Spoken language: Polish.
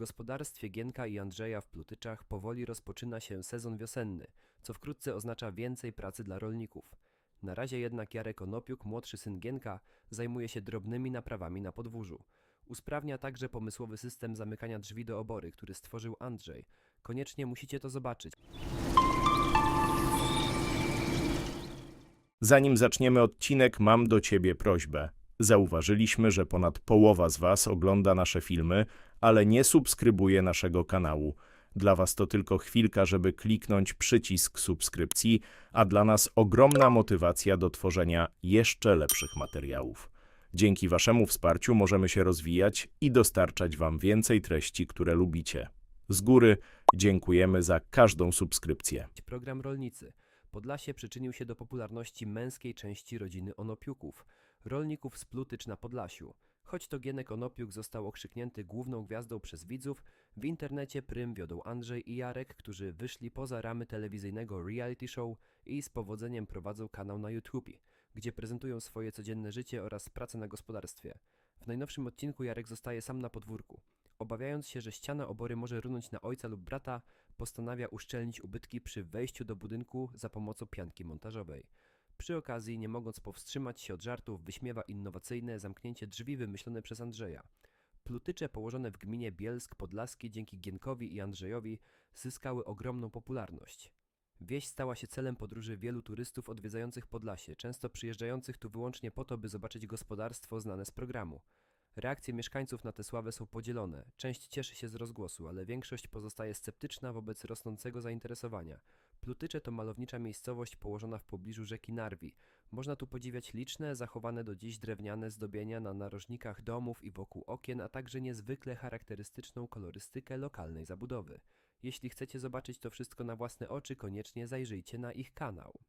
gospodarstwie Gienka i Andrzeja w Plutyczach powoli rozpoczyna się sezon wiosenny, co wkrótce oznacza więcej pracy dla rolników. Na razie jednak Jarek Onopiuk, młodszy syn Gienka, zajmuje się drobnymi naprawami na podwórzu. Usprawnia także pomysłowy system zamykania drzwi do obory, który stworzył Andrzej. Koniecznie musicie to zobaczyć. Zanim zaczniemy odcinek, mam do Ciebie prośbę. Zauważyliśmy, że ponad połowa z Was ogląda nasze filmy, ale nie subskrybuje naszego kanału. Dla Was to tylko chwilka, żeby kliknąć przycisk subskrypcji, a dla nas ogromna motywacja do tworzenia jeszcze lepszych materiałów. Dzięki Waszemu wsparciu możemy się rozwijać i dostarczać Wam więcej treści, które lubicie. Z góry dziękujemy za każdą subskrypcję. program Rolnicy. Podlasie przyczynił się do popularności męskiej części rodziny Onopiuków, rolników z Plutycz na Podlasiu. Choć to Gienek Onopiuk został okrzyknięty główną gwiazdą przez widzów, w internecie prym wiodą Andrzej i Jarek, którzy wyszli poza ramy telewizyjnego reality show i z powodzeniem prowadzą kanał na YouTube, gdzie prezentują swoje codzienne życie oraz pracę na gospodarstwie. W najnowszym odcinku Jarek zostaje sam na podwórku. Obawiając się, że ściana obory może runąć na ojca lub brata, postanawia uszczelnić ubytki przy wejściu do budynku za pomocą pianki montażowej. Przy okazji, nie mogąc powstrzymać się od żartów, wyśmiewa innowacyjne zamknięcie drzwi wymyślone przez Andrzeja. Plutycze położone w gminie Bielsk Podlaski dzięki Gienkowi i Andrzejowi zyskały ogromną popularność. Wieś stała się celem podróży wielu turystów odwiedzających Podlasie, często przyjeżdżających tu wyłącznie po to, by zobaczyć gospodarstwo znane z programu. Reakcje mieszkańców na tę sławę są podzielone. Część cieszy się z rozgłosu, ale większość pozostaje sceptyczna wobec rosnącego zainteresowania. Plutycze to malownicza miejscowość położona w pobliżu rzeki Narwi. Można tu podziwiać liczne, zachowane do dziś drewniane zdobienia na narożnikach domów i wokół okien, a także niezwykle charakterystyczną kolorystykę lokalnej zabudowy. Jeśli chcecie zobaczyć to wszystko na własne oczy, koniecznie zajrzyjcie na ich kanał.